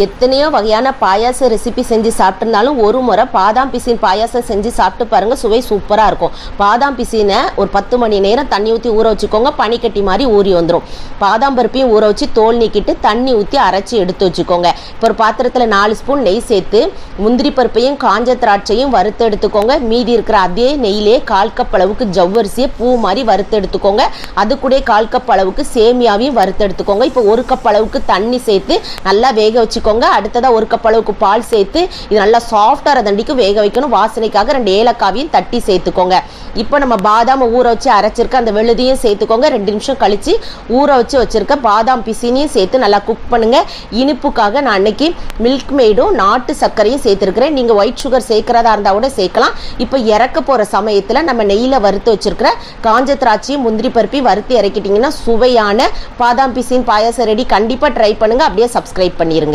எத்தனையோ வகையான பாயாச ரெசிபி செஞ்சு சாப்பிட்ருந்தாலும் ஒரு முறை பாதாம் பிசின் பாயாசம் செஞ்சு சாப்பிட்டு பாருங்கள் சுவை சூப்பராக இருக்கும். பாதாம் பிசினை ஒரு பத்து மணி நேரம் தண்ணி ஊற்றி ஊற வச்சுக்கோங்க பனிக்கட்டி மாதிரி ஊறி வந்துடும் பாதாம் பருப்பையும் ஊற வச்சு தோல் நீக்கிட்டு தண்ணி ஊற்றி அரைச்சி எடுத்து வச்சுக்கோங்க. இப்போ ஒரு பாத்திரத்தில் நாலு ஸ்பூன் நெய் சேர்த்து முந்திரி பருப்பையும் காஞ்ச திராட்சையும் வறுத்து எடுத்துக்கோங்க. மீதி இருக்கிற அதே நெய்யிலே கால் கப் அளவுக்கு ஜவ்வரிசியை பூ மாதிரி வறுத்து எடுத்துக்கோங்க. அது கூட கால் கப் அளவுக்கு சேமியாவையும் வறுத்து எடுத்துக்கோங்க. இப்போ ஒரு கப் அளவுக்கு தண்ணி சேர்த்து நல்லா வேக வச்சுக்கோங்க. அடுத்ததாக ஒரு கப் அளவுக்கு பால் சேர்த்து இது நல்லா சாஃப்டாக தண்டிக்கு வேக வைக்கணும். வாசனைக்காக ரெண்டு ஏலக்காவையும் தட்டி சேர்த்துக்கோங்க. இப்போ நம்ம பாதாம் ஊற வச்சு அரைச்சிருக்க அந்த வெளுதியும் சேர்த்துக்கோங்க. ரெண்டு நிமிஷம் கழித்து ஊற வச்சு வச்சுருக்க பாதாம் பிசினையும் சேர்த்து நல்லா குக் பண்ணுங்கள் இனிப்புக்காக நான் அன்னைக்கு மில்க் மேடும் நாட்டு சர்க்கரையும் சேர்த்துருக்கிறேன். நீங்கள் ஒயிட் சுகர் சேர்க்கிறதா இருந்தால் கூட சேர்க்கலாம். இப்போ இறக்க போகிற சமயத்தில் நம்ம நெய்யில் வறுத்து வச்சுருக்கிற காஞ்ச திராட்சையும் முந்திரி பருப்பையும் வறுத்து இறக்கிட்டிங்கன்னா சுவையான பாதாம் பிசின் பாயாசம் ரெடி கண்டிப்பாக ட்ரை பண்ணுங்க. அப்படியே சப்ஸ்கிரைப் பண்ணிருங்க.